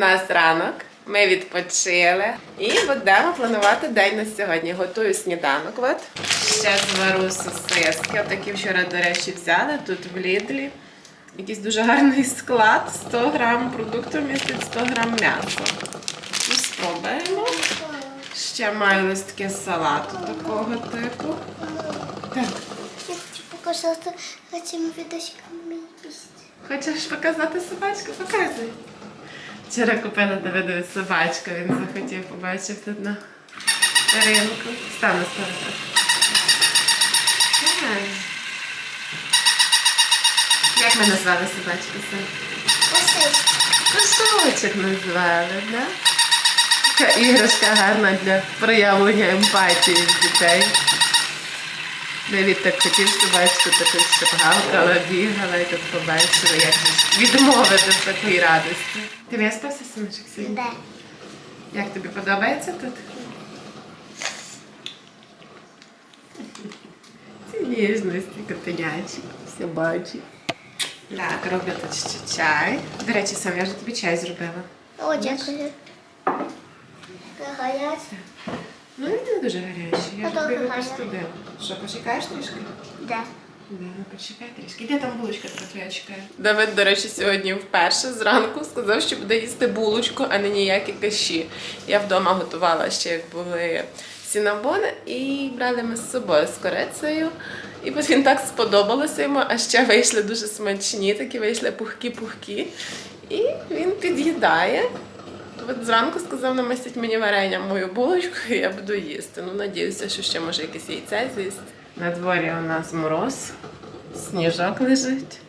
нас ранок. Ми відпочили і будемо планувати день на сьогодні. Готую сніданок. От ще звару сосиски. Отакі вчора, до речі, взяли тут в Лідлі. Якийсь дуже гарний склад. 100 грам продукту містить 100 грам м'яса. Ну, спробуємо. Ще маю листки салату такого типу. Так. Я хочу показати цими відосиками їсти. Хочеш показати собачку? Показуй. Вчора купила Давидові собачку, він захотів, побачив тут на ринку. Стану ставити. Як ми назвали собачку син? Ось Кошочок назвали, да? Така іграшка гарна для проявлення емпатії в дітей. Давід так хотів собачку, таку гавкала, бігала і тут побачила, як відмовити в такій радості. Ти виспався, синочок, сьогодні? де. Як тобі подобається тут? Ці ніжності котенячі, собачі. Так, роблю тут ще чай. До речі, сам я вже тобі чай зробила. О, дякую. Гаряче. Не дуже гарячий. Я ж тобі простудила. Що, почекаєш трішки? Да, ну почекай трішки. Де там булочка трохи я? Давид, до речі, сьогодні вперше зранку сказав, що буде їсти булочку, а не ніякі каші. Я вдома готувала ще, як були сінабони, і брали ми з собою з корицею. І ось він так сподобалося йому, а ще вийшли дуже смачні, такі вийшли пухкі-пухкі. І він під'їдає. От зранку сказав намастить мені варення мою булочку, і я буду їсти. Ну, надіюся, що ще може якесь яйце з'їсти. На дворі у нас мороз, сніжок лежить.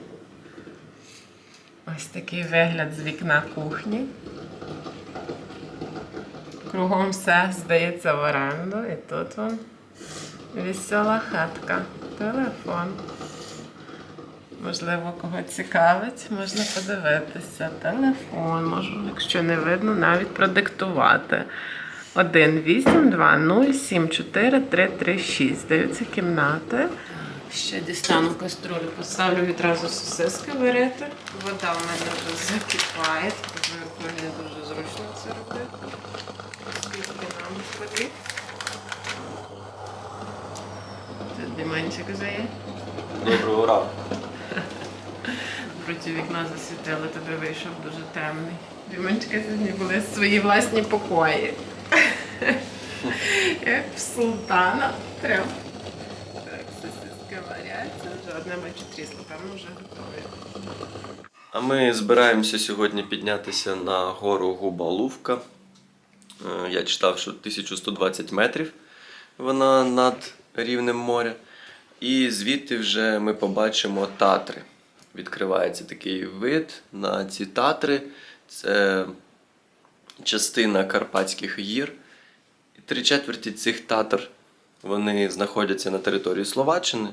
Ось такий вигляд з вікна кухні. Кругом все здається в оренду, і тут вон весела хатка, телефон. Можливо, кого цікавить, можна подивитися. Телефон, можу, якщо не видно, навіть продиктувати. 1 8 2 0 7 4 3 3 6. Здаються кімнати. Ще дістану каструлю, поставлю відразу сосиски варити. Вода в мене вже закипає, тому не дуже зручно це робити. Скільки нам води. Тут Диманчик вже є. Доброго ранку. Проти вікна засвітили, тобі вийшов дуже темний. Дімончика сьогодні були свої власні покої. Як в султана. Прям. Так, сосиски варяться. Вже одне бачу трісло, певно, вже готові. А ми збираємося сьогодні піднятися на гору Губа-Лувка. Е, Я читав, що 1120 метрів вона над рівнем моря. І звідти вже ми побачимо татри. Відкривається такий вид на ці татри. Це частина Карпатських гір. І три четверті цих татр вони знаходяться на території Словаччини,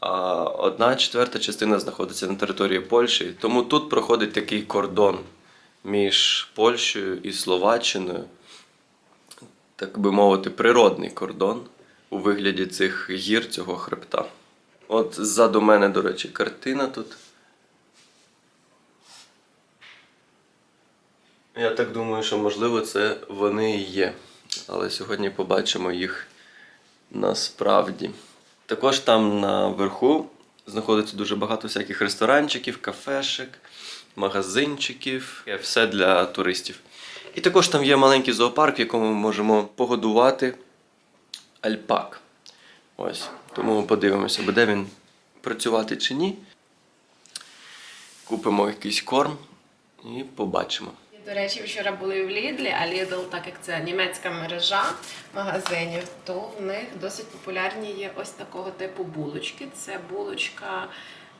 а одна четверта частина знаходиться на території Польщі. Тому тут проходить такий кордон між Польщею і Словаччиною, так би мовити, природний кордон у вигляді цих гір цього хребта. От ззаду мене, до речі, картина тут. Я так думаю, що можливо це вони і є. Але сьогодні побачимо їх насправді. Також там наверху знаходиться дуже багато всяких ресторанчиків, кафешек, магазинчиків, все для туристів. І також там є маленький зоопарк, в якому ми можемо погодувати альпак. Ось. Тому подивимося, буде він працювати чи ні. Купимо якийсь корм і побачимо. До речі, вчора були в Лідлі, а Lidl, так як це німецька мережа магазинів, то в них досить популярні є ось такого типу булочки. Це булочка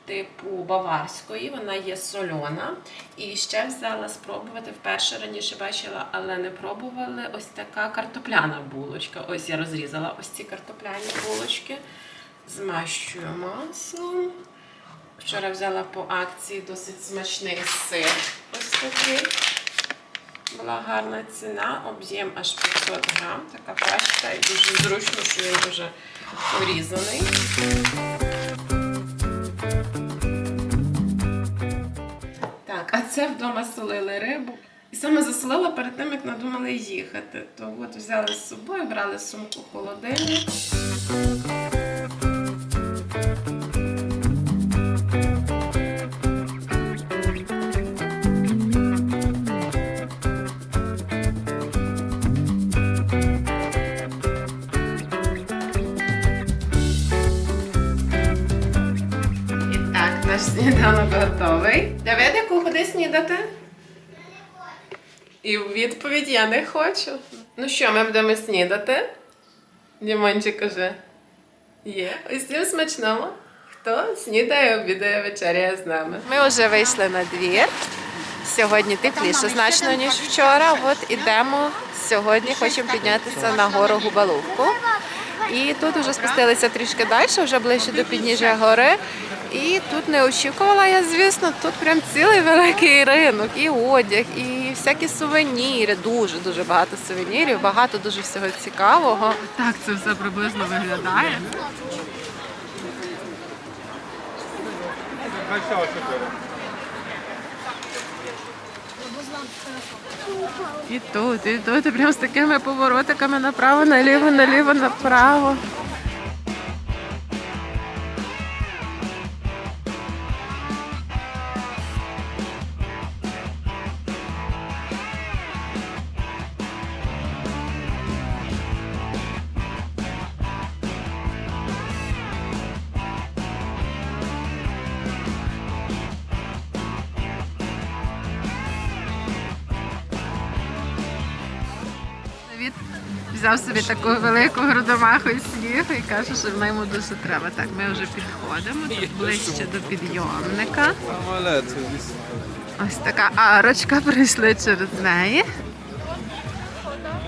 типу баварської, вона є сольона. І ще взяла спробувати вперше раніше бачила, але не пробували. Ось така картопляна булочка. Ось я розрізала ось ці картопляні булочки. Змащую маслом. Вчора взяла по акції досить смачний сир. Ось такий. Була гарна ціна, об'єм аж 500 грам. Така пачка і дуже зручно, що він дуже порізаний. Так, а це вдома солили рибу. І саме засолила перед тим, як надумали їхати. То от взяли з собою, брали сумку холодильник. Готовий. Давидику, куди снідати? І в відповідь я не хочу. Ну що, ми будемо снідати? Дімончик каже. Є. Усім смачного. Хто снідає, обідає, вечеряє з нами. Ми вже вийшли на двір. Сьогодні тепліше значно, ніж вчора. От ідемо сьогодні, хочемо піднятися на гору Губалувку. І тут вже спустилися трішки далі, вже ближче до підніжжя гори. І тут не очікувала я, звісно, тут прям цілий великий ринок, і одяг, і всякі сувеніри. Дуже дуже багато сувенірів, багато дуже всього цікавого. Так це все приблизно виглядає. І тут, і тут, і прям з такими поворотиками направо, наліво, наліво, направо. Взяв собі таку велику грудомаху і снігу і каже, що вона йому дуже треба. Так, ми вже підходимо тут ближче до підйомника. Ось така арочка, прийшли через неї.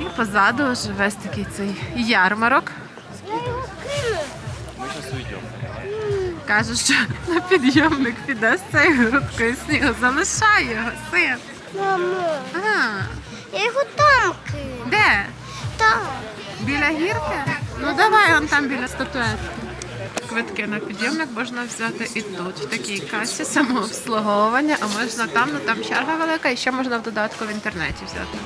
І позаду вже весь такий цей ярмарок. Каже, що на підйомник піде з цією грудкою снігу. Залишай його, син. Мамо, А, я його там кину. де? Там. Біля гірки? Ну давай он там біля статуетки. Квитки на підйомник можна взяти і тут, в такій касі самообслуговування, а можна там, ну там черга велика, і ще можна в додатку в інтернеті взяти.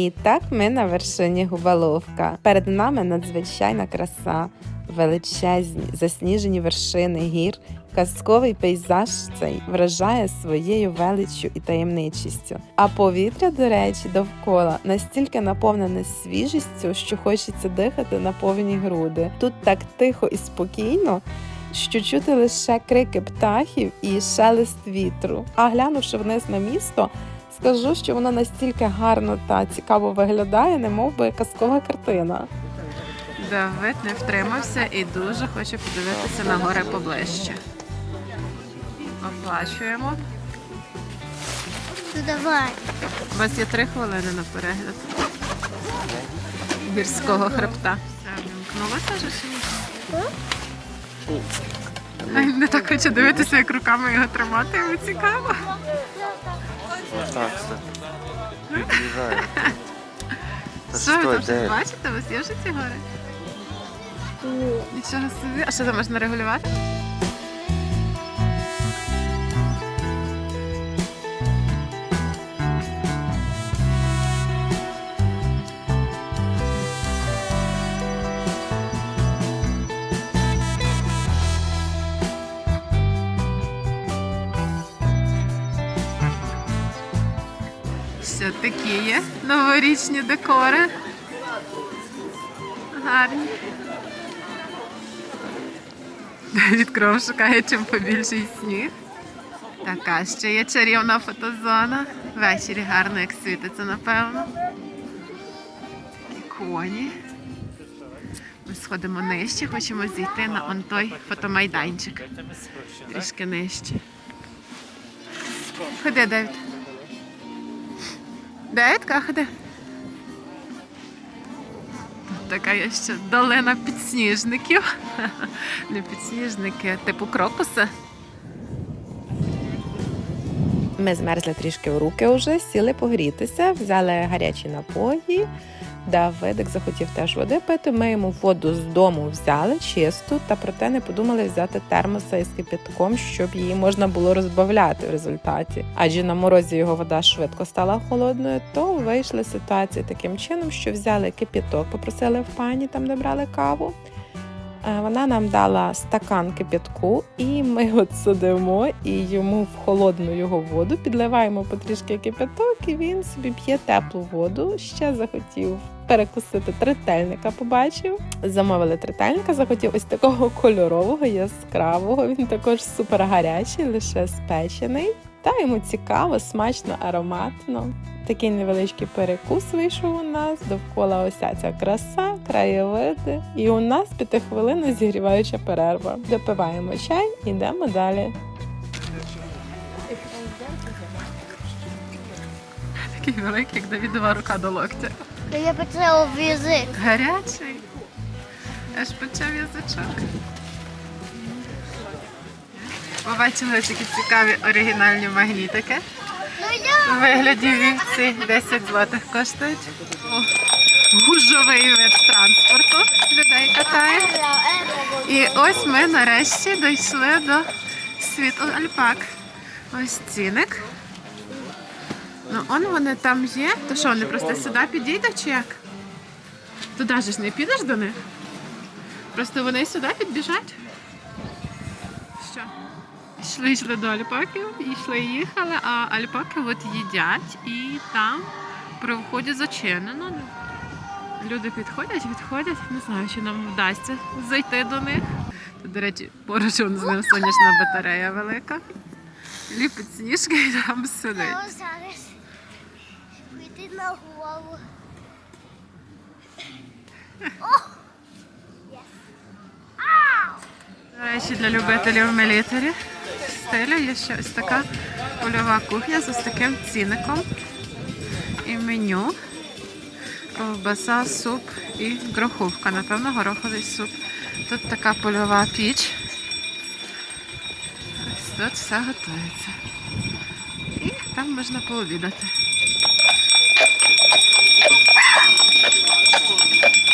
І так ми на вершині Губаловка. Перед нами надзвичайна краса, величезні засніжені вершини гір. Казковий пейзаж цей вражає своєю величчю і таємничістю. А повітря, до речі, довкола настільки наповнене свіжістю, що хочеться дихати на повні груди. Тут так тихо і спокійно, що чути лише крики птахів і шелест вітру. А глянувши вниз на місто, скажу, що воно настільки гарно та цікаво виглядає, немов би казкова картина. Давид не втримався і дуже хоче подивитися на гори поближче. Оплачуємо. Ну давай. У вас є три хвилини на перегляд. Гірського хребта. Все, чи ні? Ай, Не так хоче дивитися, як руками його тримати, йому цікаво. Так, все Під'їжджає. Що ви там щось бачите? Є вже ці гори? Нічого собі. А що там можна регулювати? Що такі є новорічні декори. Гарні. Давід кров шукає чим побільший сніг. Така ще є чарівна фотозона. Ввечері гарно, як світиться, напевно. балконі. Ми сходимо нижче, хочемо зійти на он той фотомайданчик. Трішки нижче. Ходи, Девід. Девідка, ходи. Тут така є ще долина підсніжників. Не підсніжники, а типу крокуса. Ми змерзли трішки в руки вже, сіли погрітися, взяли гарячі напої. Давидик захотів теж води пити. Ми йому воду з дому взяли чисту, та проте не подумали взяти термоса із кипятком, щоб її можна було розбавляти в результаті. Адже на морозі його вода швидко стала холодною, то вийшла ситуація таким чином, що взяли кипяток, попросили в пані там, де брали каву. Е, Вона нам дала стакан кипятку, і ми от сидимо і йому в холодну його воду підливаємо потрішки кипяток, і він собі п'є теплу воду. Ще захотів перекусити трительника. Побачив, замовили трительника, захотів ось такого кольорового, яскравого. Він також супер гарячий, лише спечений. Та йому цікаво, смачно, ароматно. Такий невеличкий перекус вийшов у нас, довкола ося ця краса, краєвиди. І у нас п'ятихвилинна зігріваюча перерва. Допиваємо чай, йдемо далі. Такий великий, як Давідова рука до локтя. Я почала в язик. Гарячий. Аж почав язичок. Побачили такі цікаві оригінальні магнітики. У вигляді вівці 10 злотих коштують. Гужовий вид транспорту людей катає. І ось ми нарешті дійшли до світу альпак. Ось ціник. Ну, он вони там є. То що, вони просто сюди підійдуть чи як? Туди ж не підеш до них? Просто вони сюди підбіжать. Що? Йшли, йшли до альпаків, йшли, їхали, а альпаки от їдять і там при вході зачинено. Люди підходять, відходять. Не знаю, чи нам вдасться зайти до них. Тут, до речі, поруч з ним сонячна батарея велика. Ліпить сніжки і там сидить. зараз вийти на голову. До речі, для любителів мілітарі стилю є ще ось така польова кухня з ось таким ціником і меню. Ковбаса, суп і гроховка. Напевно, гороховий суп. Тут така польова піч. Ось тут все готується. І там можна пообідати.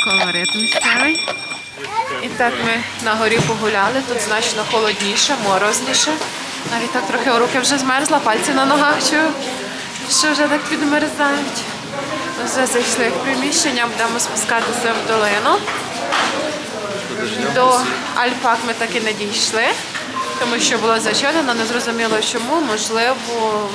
Колорит місцевий. І так ми на горі погуляли, тут значно холодніше, морозніше. Навіть так трохи руки вже змерзла, пальці на ногах чую, що вже так підмерзають. Вже зайшли в приміщення, будемо спускатися в долину. До Альпак ми так і не дійшли, тому що було зачинено, не зрозуміло чому. Можливо,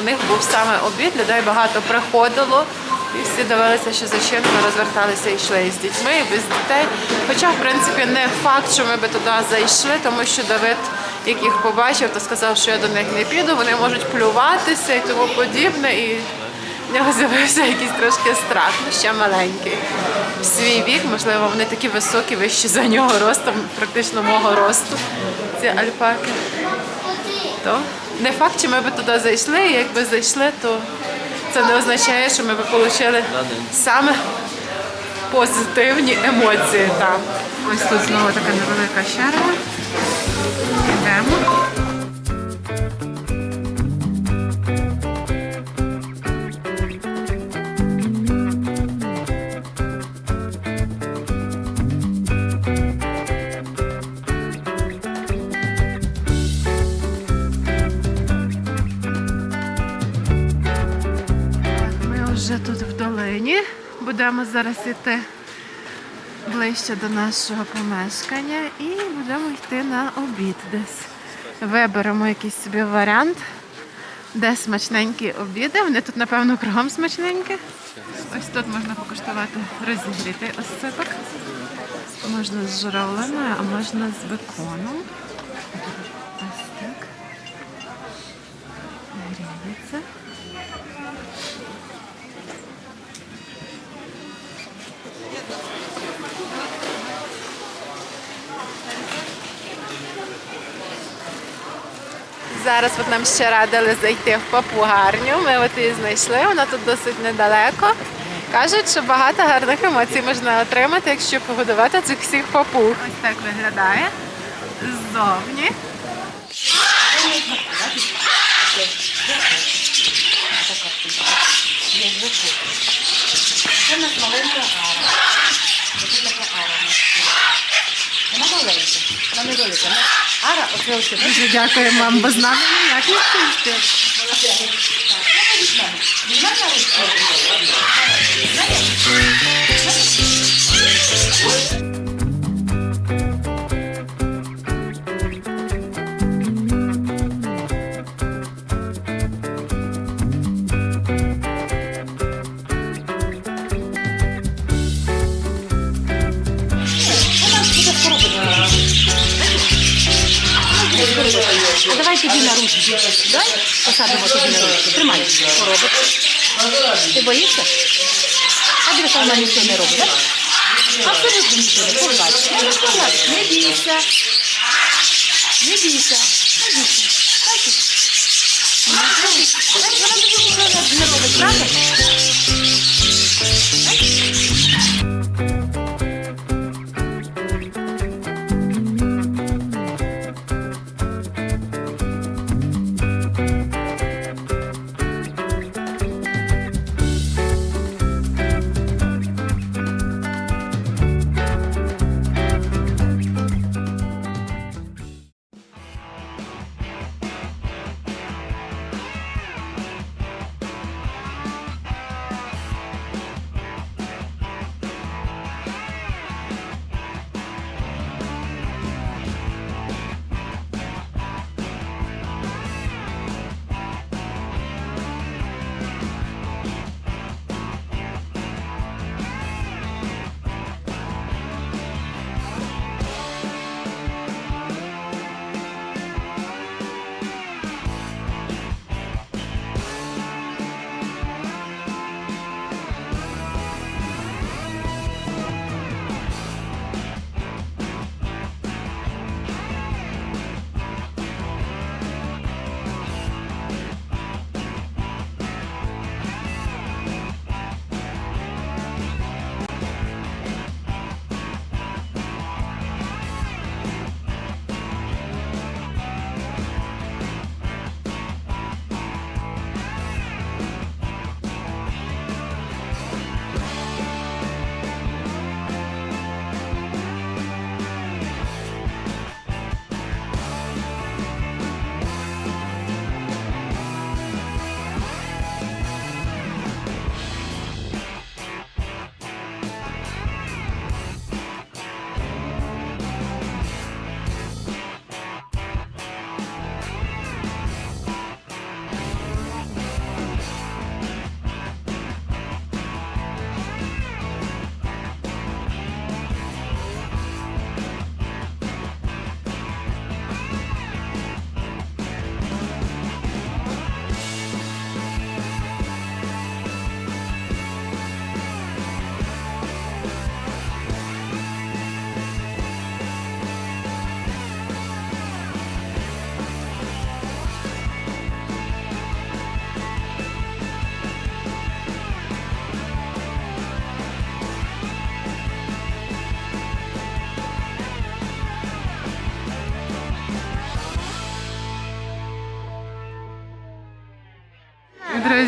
в них був саме обід, людей багато приходило. І всі дивилися, що зачинено, розверталися і йшли із дітьми, і без дітей. Хоча, в принципі, не факт, що ми би туди зайшли, тому що Давид, як їх побачив, то сказав, що я до них не піду, вони можуть плюватися і тому подібне. І в нього з'явився якийсь трошки страх, ну ще маленький. В свій вік, можливо, вони такі високі, вищі за нього ростом, практично мого росту, ці альпаки. То не факт, чи ми би туди зайшли, і якби зайшли, то це не означає, що ми отримали саме позитивні емоції там. Ось тут знову така невелика черга. Йдемо. Будемо зараз йти ближче до нашого помешкання і будемо йти на обід десь. Виберемо якийсь собі варіант, де смачненькі обіди. Вони тут, напевно, кругом смачненькі. Ось тут можна покуштувати розігрітий осипок. Можна з журавлиною, а можна з беконом. Ось так. Гріється. Зараз от нам ще радили зайти в папугарню. Ми от її знайшли, вона тут досить недалеко. Кажуть, що багато гарних емоцій можна отримати, якщо погодувати цих всіх папуг. Ось так виглядає ззовні. Це в нас маленька гара. Ось така гара в нас. Вона маленька, вона невелика. Гара, оце. Дуже дякую вам, бо з нами ніяк не пустите. Візьмемо на ручку. Дай посадимо тобі на ручку. Тримай коробочку. Ти боїшся? А дивися, вона нічого не робить, так? Абсолютно нічого не побач. Не розповідай. Не бійся. Не бійся. Не бійся. Вона не робить, правда?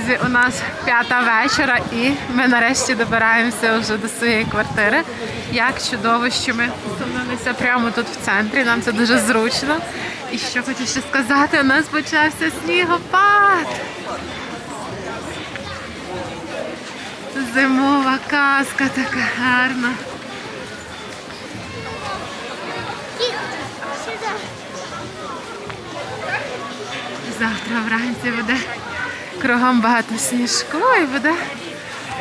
Друзі, у нас п'ята вечора і ми нарешті добираємося вже до своєї квартири. Як чудово, що ми зупинилися прямо тут в центрі. Нам це дуже зручно. І що хочу ще сказати, у нас почався снігопад. Зимова казка така гарна. Завтра вранці буде кругом багато сніжку і буде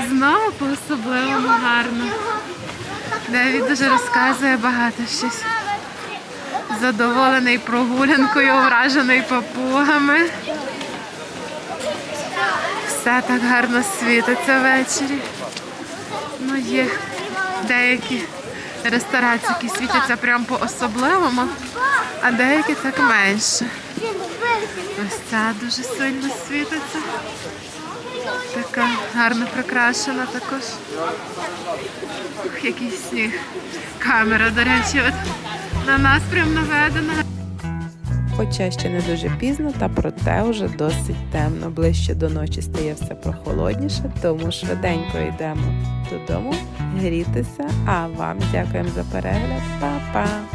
знову по-особливому гарно. Девід дуже розказує багато щось. Задоволений прогулянкою, вражений папугами. Все так гарно світиться ввечері. Ну, є деякі ресторації, які світяться прям по-особливому, а деякі так менше. Ось ця дуже сильно світиться. Така гарно прикрашена також. Ух, який сніг. Камера, до речі, от на нас прям наведена. Хоча ще не дуже пізно, та проте вже досить темно. Ближче до ночі стає все прохолодніше, тому швиденько йдемо додому грітися. А вам дякуємо за перегляд. Па-па!